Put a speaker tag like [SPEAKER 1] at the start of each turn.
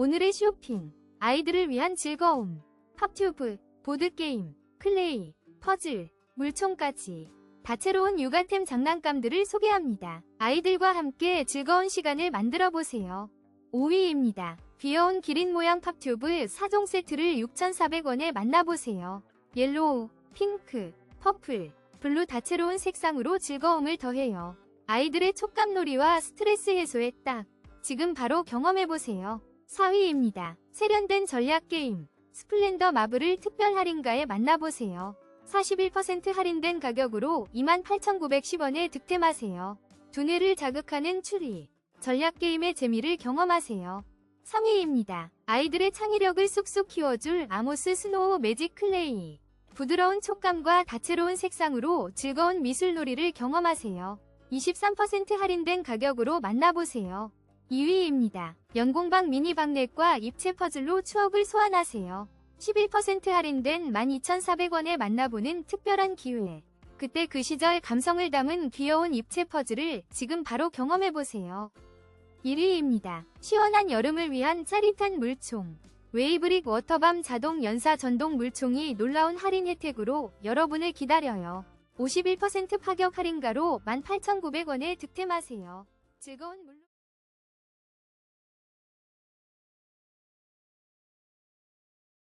[SPEAKER 1] 오늘의 쇼핑. 아이들을 위한 즐거움. 팝튜브, 보드게임, 클레이, 퍼즐, 물총까지. 다채로운 육아템 장난감들을 소개합니다. 아이들과 함께 즐거운 시간을 만들어 보세요. 5위입니다. 귀여운 기린 모양 팝튜브 4종 세트를 6,400원에 만나보세요. 옐로우, 핑크, 퍼플, 블루 다채로운 색상으로 즐거움을 더해요. 아이들의 촉감놀이와 스트레스 해소에 딱 지금 바로 경험해보세요. 4위입니다. 세련된 전략 게임 스플렌더 마블을 특별 할인가에 만나보세요. 41% 할인된 가격으로 28,910원에 득템하세요. 두뇌를 자극하는 추리 전략 게임의 재미를 경험하세요. 3위입니다. 아이들의 창의력을 쑥쑥 키워줄 아모스 스노우 매직 클레이 부드러운 촉감과 다채로운 색상으로 즐거운 미술놀이를 경험하세요. 23% 할인된 가격으로 만나보세요. 2위입니다. 연공방 미니 박넷과 입체 퍼즐로 추억을 소환하세요. 11% 할인된 12,400원에 만나보는 특별한 기회. 그때 그 시절 감성을 담은 귀여운 입체 퍼즐을 지금 바로 경험해보세요. 1위입니다. 시원한 여름을 위한 짜릿한 물총. 웨이브릭 워터밤 자동 연사 전동 물총이 놀라운 할인 혜택으로 여러분을 기다려요. 51% 파격 할인가로 18,900원에 득템하세요. 즐거운 물